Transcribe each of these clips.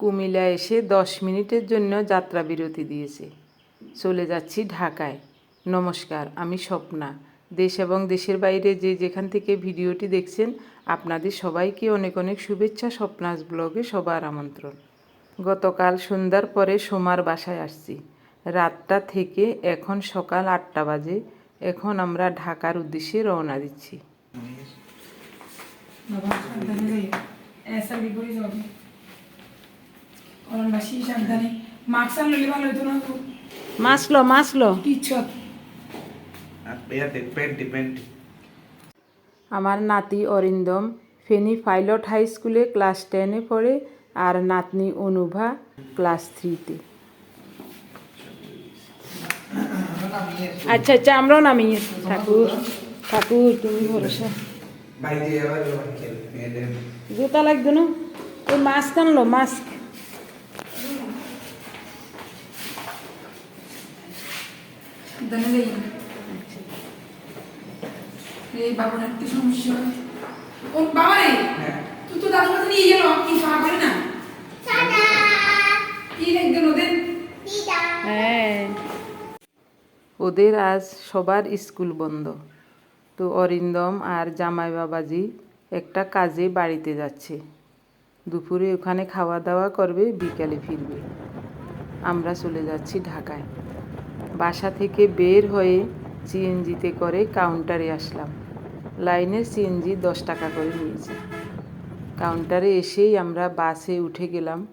কুমিল্লা এসে দশ মিনিটের জন্য যাত্রা বিরতি দিয়েছে। চলে যাচ্ছি ঢাকায়। নমস্কার, আমি স্বপ্না। দেশ এবং দেশের বাইরে যে যেখান থেকে ভিডিওটি দেখছেন, আপনাদের সবাইকে অনেক অনেক শুভেচ্ছা স্বপ্নাস ব্লগে সবার আমন্ত্রণ। গতকাল সন্ধ্যার পরে সোমার বাসায় আসছি। রাতটা থেকে এখন সকাল আটটা বাজে। এখন আমরা ঢাকার উদ্দেশ্যে রওনা দিচ্ছি। সাবধানে ভালো হতো না আমার নাতি অরিন্দম ফেনী পাইলট হাই স্কুলে ক্লাস টেনে পড়ে আর নাতনি অনুভা ক্লাস থ্রিতে। আচ্ছা আচ্ছা আমরাও নামি ঠাকুর ঠাকুর তুমি ভরসা জুতা লাগতো না? ওই মাস্ক আনলো মাস্ক সাবধানে যাইও এই বাবার একটু সমস্যা। ও বাবা রে তুই তো দাদুর কাছে নিয়ে গেল কি খাওয়া পারি না? কি দেখবেন ওদের? হ্যাঁ। ওদের আজ সবার স্কুল বন্ধ। তো অরিন্দম আর জামাই বাবাজি একটা কাজে বাড়িতে যাচ্ছে। দুপুরে ওখানে খাওয়া দাওয়া করবে বিকালে ফিরবে। আমরা চলে যাচ্ছি ঢাকায়। বাসা থেকে বের হয়ে সিএনজিতে করে কাউন্টারে আসলাম। লাইনের সিএনজি দশ টাকা করে নিয়েছে। কাউন্টারে এসেই আমরা বাসে উঠে গেলাম।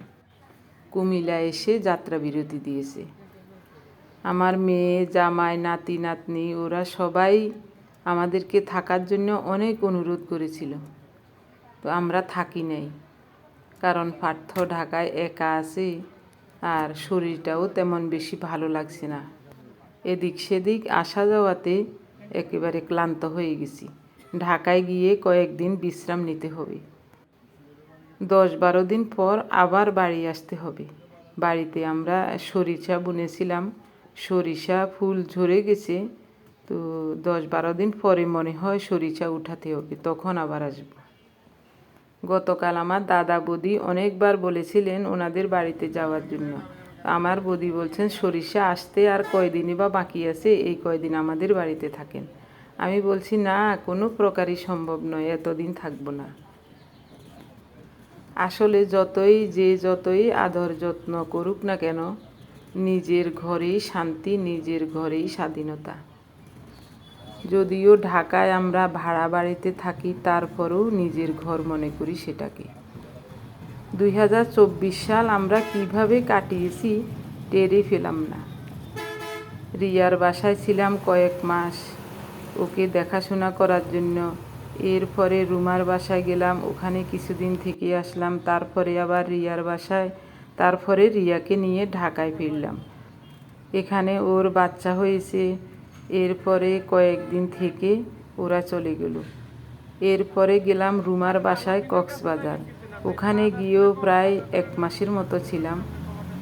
কুমিল্লা এসে যাত্রা বিরতি দিয়েছে। আমার মেয়ে, জামাই, নাতি, নাতনি ওরা সবাই আমাদেরকে থাকার জন্য অনেক অনুরোধ করেছিল। তো আমরা থাকি নাই। কারণ পার্থ ঢাকায় একা আছে আর শরীরটাও তেমন বেশি ভালো লাগছে না। এদিক সেদিক আসা যাওয়াতে একেবারে ক্লান্ত হয়ে গেছি। ঢাকায় গিয়ে কয়েকদিন বিশ্রাম নিতে হবে। দশ বারো দিন পর আবার বাড়ি আসতে হবে। বাড়িতে আমরা সরিষা বুনেছিলাম। সরিষা ফুল ঝরে গেছে। তো দশ বারো দিন পরে মনে হয় সরিষা উঠাতে হবে, তখন আবার আসব। গতকাল আমার দাদা বৌদি অনেকবার বলেছিলেন ওনাদের বাড়িতে যাওয়ার জন্য। আমার বদি বলছেন, সরিষা আসতে আর কয়দিনই বা বাকি আছে? এই কয়দিন আমাদের বাড়িতে থাকেন। আমি বলছি, না, কোনো প্রকারই সম্ভব নয়, এতদিন থাকব না। আসলে যতই, যে যতই আদর যত্ন করুক না কেন, নিজের ঘরেই শান্তি, নিজের ঘরেই স্বাধীনতা। যদিও ঢাকায় আমরা ভাড়া বাড়িতে থাকি, তারপরেও নিজের ঘর মনে করি সেটাকে। দুই হাজার চব্বিশ সাল আমরা কীভাবে কাটিয়েছি, টেরই পেলাম না। রিয়ার বাসায় ছিলাম কয়েক মাস। ওকে দেখাশোনা করার জন্য। এরপরে রুমার বাসায় গেলাম, ওখানে কিছুদিন থেকে আসলাম, তারপরে আবার রিয়ার বাসায়, তারপরে রিয়াকে নিয়ে ঢাকায় ফিরলাম। এখানে ওর বাচ্চা হয়েছে। এরপরে কয়েকদিন থেকে ওরা চলে গেল। এরপরে গেলাম রুমার বাসায় কক্সবাজার। ওখানে গিয়েও প্রায় এক মাসের মতো ছিলাম।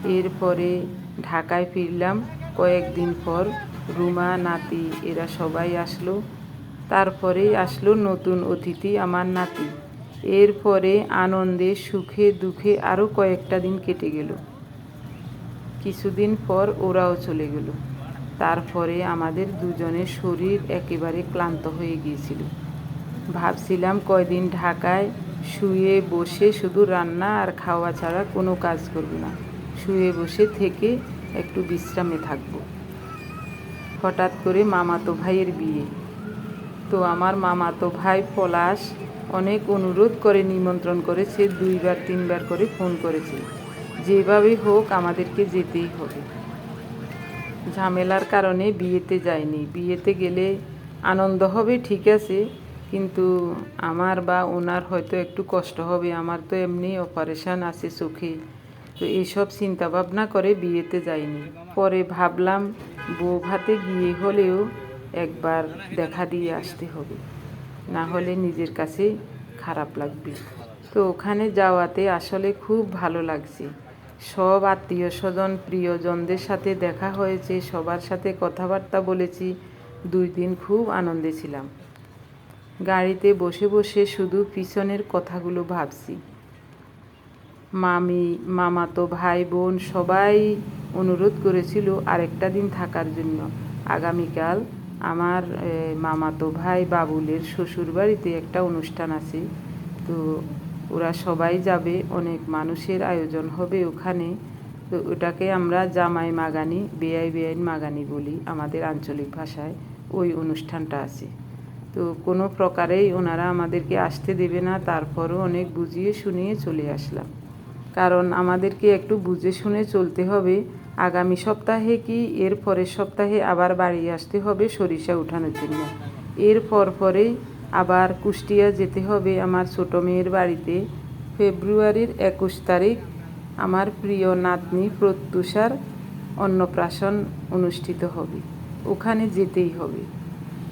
এরপরে ঢাকায় ফিরলাম। কয়েকদিন পর রুমা, নাতি এরা সবাই আসলো। তারপরে আসলো নতুন অতিথি আমার নাতি। এরপরে আনন্দে সুখে দুঃখে আরও কয়েকটা দিন কেটে গেল। কিছুদিন পর ওরাও চলে গেল। তারপরে আমাদের দুজনের শরীর একেবারে ক্লান্ত হয়ে গিয়েছিল। ভাবছিলাম কয়দিন ঢাকায় শুয়ে বসে শুধু রান্না আর খাওয়া ছাড়া কোনো কাজ করব না। শুয়ে বসে থেকে একটু বিশ্রামে থাকব। হঠাৎ করে মামাতো ভাইয়ের বিয়ে। তো আমার মামাতো ভাই পলাশ অনেক অনুরোধ করে, নিমন্ত্রণ করেছে, দুইবার তিনবার করে ফোন করেছে। যেভাবে হোক আমাদেরকে যেতেই হবে। ঝামেলার কারণে বিয়েতে যায়নি বিয়েতে গেলে আনন্দ হবে, ঠিক আছে। কিন্তু আমার বা ওনার হয়তো একটু কষ্ট হবে, আমার তো এমনি অপারেশন আছে চোখে তো এইসব চিন্তা ভাবনা করে বিয়েতে যাইনি। পরে ভাবলাম, বউ ভাতে গিয়ে হলেও একবার দেখা দিয়ে আসতে হবে। না হলে নিজের কাছে খারাপ লাগবে। তো ওখানে যাওয়াতে আসলে খুব ভালো লাগছে। সব আত্মীয় স্বজন প্রিয়জনদের সাথে দেখা হয়েছে, সবার সাথে কথাবার্তা বলেছি। দুই দিন খুব আনন্দে ছিলাম। গাড়িতে বসে বসে শুধু পিছনের কথাগুলো ভাবছি। মামি, মামাতো ভাই, বোন সবাই অনুরোধ করেছিল আরেকটা দিন থাকার জন্য। আগামীকাল আমার মামাতো ভাই বাবুলের শ্বশুর বাড়িতে একটা অনুষ্ঠান আছে। তো ওরা সবাই যাবে, অনেক মানুষের আয়োজন হবে ওখানে। তো ওটাকে আমরা জামাই মাগানি, বেআই বেআইন মাগানি বলি আমাদের আঞ্চলিক ভাষায়। ওই অনুষ্ঠানটা আছে। তো কোনো প্রকারেই ওনারা আমাদেরকে আসতে দেবে না, তারপরও অনেক বুঝিয়ে শুনিয়ে চলে আসলাম। কারণ আমাদেরকে একটু বুঝে শুনে চলতে হবে, আগামী সপ্তাহে কি, এর পরের সপ্তাহে আবার বাড়ি আসতে হবে সরিষা উঠানোর জন্য। এর পর পরেই আবার কুষ্টিয়া যেতে হবে আমার ছোটো মেয়ের বাড়িতে। ফেব্রুয়ারির একুশ তারিখ আমার প্রিয় নাতনি প্রত্যুষার অন্নপ্রাশন অনুষ্ঠিত হবে। ওখানে যেতেই হবে।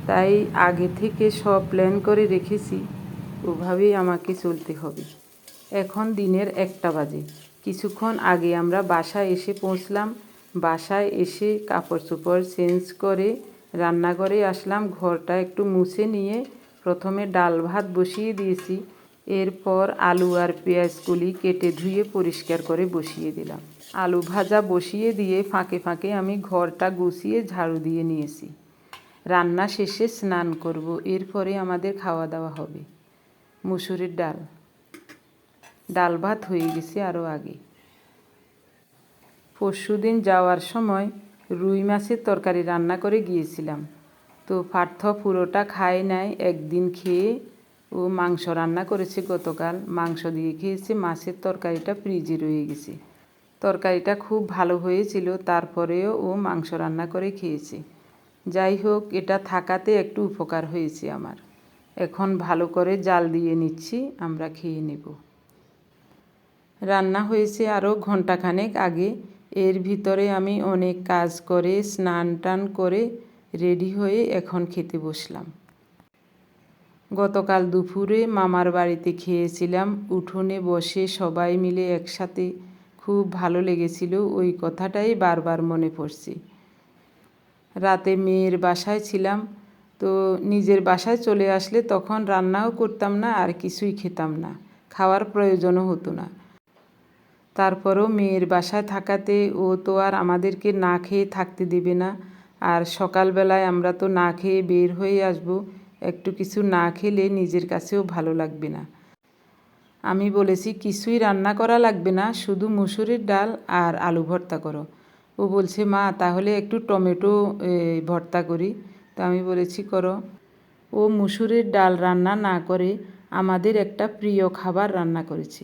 তাই আগে থেকে সব প্ল্যান করে রেখেছি, ওভাবেই আমাকে চলতে হবে। এখন দিনের একটা বাজে। কিছুক্ষণ আগে আমরা বাসায় এসে পৌঁছলাম। বাসায় এসে কাপড় চোপড় চেঞ্জ করে রান্নাঘরে আসলাম। ঘরটা একটু মুছে নিয়ে প্রথমে ডাল ভাত বসিয়ে দিয়েছি। এরপর আলু আর পেঁয়াজগুলি কেটে ধুয়ে পরিষ্কার করে বসিয়ে দিলাম। আলু ভাজা বসিয়ে দিয়ে ফাঁকে ফাঁকে আমি ঘরটা গুছিয়ে ঝাড়ু দিয়ে নিয়েছি। রান্না শেষে স্নান করব, এরপরে আমাদের খাওয়া দাওয়া হবে। মুসুরির ডাল। ডাল ভাত হয়ে গেছে আরও আগে। পরশুদিন যাওয়ার সময় রুই মাছের তরকারি রান্না করে গিয়েছিলাম। তো পার্থ পুরোটা খায় নাই, একদিন খেয়ে ও মাংস রান্না করেছে গতকাল। মাংস দিয়ে খেয়েছে, মাছের তরকারিটা ফ্রিজে রয়ে গেছে। তরকারিটা খুব ভালো হয়েছিল, তারপরেও ও মাংস রান্না করে খেয়েছে। যাই হোক, এটা থাকাতে একটু উপকার হয়েছে আমার। এখন ভালো করে জাল দিয়ে নিচ্ছি, আমরা খেয়ে নেব। রান্না হয়েছে আরও ঘন্টাখানেক আগে। এর ভিতরে আমি অনেক কাজ করে, স্নান টান করে রেডি হয়ে এখন খেতে বসলাম। গতকাল দুপুরে মামার বাড়িতে খেয়েছিলাম। উঠোনে বসে সবাই মিলে একসাথে খুব ভালো লেগেছিল। ওই কথাটাই বারবার মনে পড়ছে। রাতে মেয়ের বাসায় ছিলাম। তো নিজের বাসায় চলে আসলে তখন রান্নাও করতাম না, আর কিছুই খেতাম না। খাওয়ার প্রয়োজনও হতো না। তারপরও মেয়ের বাসায় থাকাতে ও তো আর আমাদেরকে না খেয়ে থাকতে দেবে না। আর সকালবেলায় আমরা তো না খেয়ে বের হয়ে আসব। একটু কিছু না খেলে নিজের কাছেও ভালো লাগবে না। আমি বলেছি, কিছুই রান্না করা লাগবে না, শুধু মুসুরির ডাল আর আলু ভর্তা করো। ও বলছে, মা, তাহলে একটু টমেটো ভর্তা করি। তো আমি বলেছি, করো। ও মুসুরের ডাল রান্না না করে আমাদের একটা প্রিয় খাবার রান্না করেছে,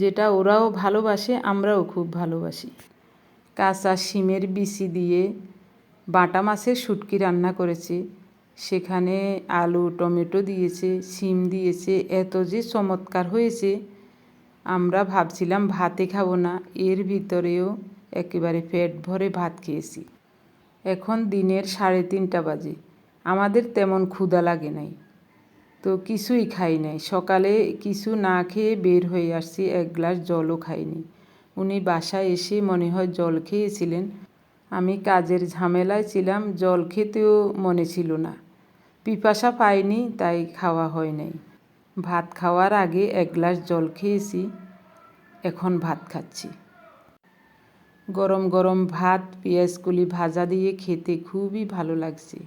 যেটা ওরাও ভালোবাসে, আমরাও খুব ভালোবাসি। কাঁচা শিমের বিচি দিয়ে বাটা মাছের শুটকি রান্না করেছে। সেখানে আলু, টমেটো দিয়েছে, শিম দিয়েছে, এত যে চমৎকার হয়েছে। আমরা ভাবছিলাম, ভাতে খাব না। এর ভিতরেও একেবারে পেট ভরে ভাত খেয়েছি। এখন দিনের সাড়ে তিনটা বাজে। আমাদের তেমন ক্ষুধা লাগে নাই। তো কিছুই খাই নাই। সকালে কিছু না খেয়ে বের হয়ে আসছি, এক গ্লাস জলও খাইনি। উনি বাসায় এসে মনে হয় জল খেয়েছিলেন। আমি কাজের ঝামেলায় ছিলাম, জল খেতেও মনে ছিল না। পিপাসা পাইনি, তাই খাওয়া হয় নাই। ভাত খাওয়ার আগে এক গ্লাস জল খেয়েছি, এখন ভাত খাচ্ছি। গরম গরম ভাত পেঁয়াজগুলি ভাজা দিয়ে খেতে খুবই ভালো লাগছে।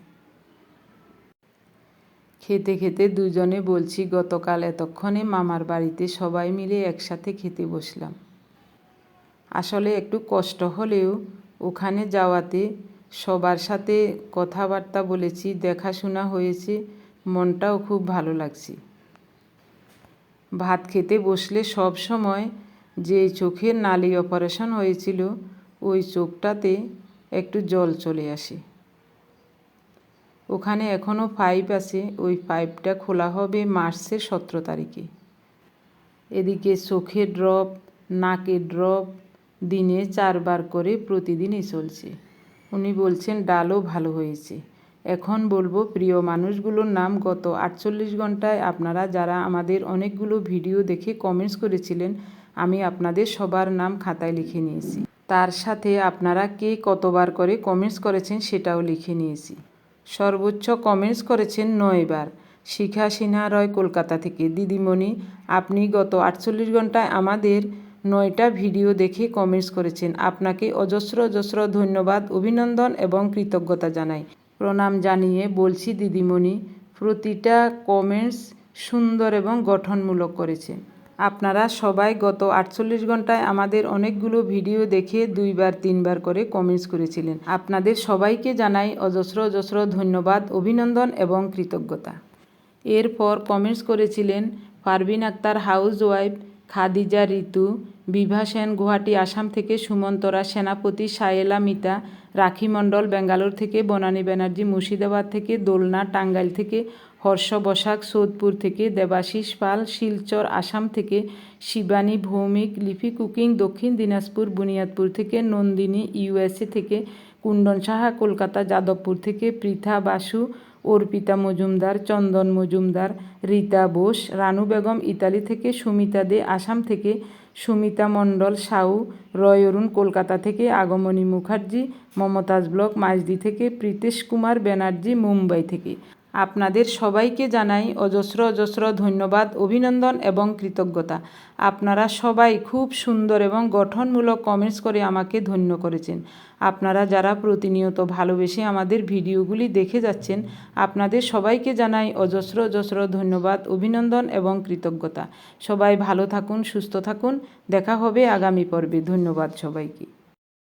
খেতে খেতে দুজনে বলছি, গতকাল এতক্ষণে মামার বাড়িতে সবাই মিলে একসাথে খেতে বসলাম। আসলে একটু কষ্ট হলেও ওখানে যাওয়াতে সবার সাথে কথাবার্তা বলেছি, দেখাশোনা হয়েছে, মনটাও খুব ভালো লাগছে। ভাত খেতে বসলে সব সময় যে চোখের নালি অপারেশন হয়েছিল ওই চোখটাতে একটু জল চলে আসে। ওখানে এখনও পাইপ আছে, ওই পাইপটা খোলা হবে মার্চের সতেরো তারিখে। এদিকে চোখের ড্রপ, নাকের ড্রপ, দিনে চারবার করে প্রতিদিনই চলছে। উনি বলছেন, ডালও ভালো হয়েছে। এখন বলব, প্রিয় মানুষগুলোর নাম গত আটচল্লিশ ঘন্টায় আপনারা যারা আমাদের অনেকগুলো ভিডিও দেখে কমেন্টস করেছিলেন, আমি আপনাদের সবার নাম খাতায় লিখে নিয়েছি। তার সাথে আপনারা কে কতবার করে কমেন্টস করেছেন সেটাও লিখে নিয়েছি। সর্বোচ্চ কমেন্টস করেছেন নয়বার শিখা সিনহা রয় কলকাতা থেকে। দিদিমণি, আপনি গত আটচল্লিশ ঘন্টায় আমাদের নয়টা ভিডিও দেখে কমেন্টস করেছেন। আপনাকে অজস্র অজস্র ধন্যবাদ, অভিনন্দন এবং কৃতজ্ঞতা জানাই। প্রণাম জানিয়ে বলছি, দিদিমণি, প্রতিটা কমেন্টস সুন্দর এবং গঠনমূলক করেছে আপনারা সবাই গত আটচল্লিশ ঘন্টায় আমাদের অনেকগুলো ভিডিও দেখে দুইবার, তিনবার করে কমেন্টস করেছিলেন। আপনাদের সবাইকে জানাই অজস্র অজস্র ধন্যবাদ, অভিনন্দন এবং কৃতজ্ঞতা। এরপর কমেন্টস করেছিলেন পারভিন আক্তার হাউস ওয়াইফ খাদিজা ঋতু, বিভা সেন, গুয়াহাটি, আসাম থেকে সুমন্তরা, সেনাপতি সায়েলা মিতা, রাখি মণ্ডল বেঙ্গালোর থেকে বনানী ব্যানার্জি, মুর্শিদাবাদ থেকে দোলনা, টাঙ্গাইল থেকে হর্ষ বসাক সোদপুর থেকে দেবাশিস পাল, শিলচর, আসাম থেকে শিবানী ভৌমিক, লিপি কুকিং, দক্ষিণ দিনাজপুর, বুনিয়াদপুর থেকে নন্দিনী, ইউএসএ থেকে কুণ্ডন সাহা, কলকাতা, যাদবপুর থেকে পৃথা বাসু, অর্পিতা মজুমদার, চন্দন মজুমদার, রীতা বোস, রানু বেগম, ইতালি থেকে সুমিতা দে, আসাম থেকে সুমিতা মণ্ডল, সাউ, রয় অরুণ, কলকাতা থেকে আগমনী মুখার্জি, মমতাজ ব্লক মাজদি থেকে প্রীতেশ কুমার ব্যানার্জি, মুম্বাই থেকে। আপনাদের সবাইকে জানাই অজস্র অজস্র ধন্যবাদ, অভিনন্দন এবং কৃতজ্ঞতা। আপনারা সবাই খুব সুন্দর এবং গঠনমূলক কমেন্টস করে আমাকে ধন্য করেছেন। আপনারা যারা প্রতিনিয়ত ভালোবেসে আমাদের ভিডিওগুলি দেখে যাচ্ছেন, আপনাদের সবাইকে জানাই অজস্র অজস্র ধন্যবাদ, অভিনন্দন এবং কৃতজ্ঞতা। সবাই ভালো থাকুন, সুস্থ থাকুন। দেখা হবে আগামী পর্বে। ধন্যবাদ সবাইকে।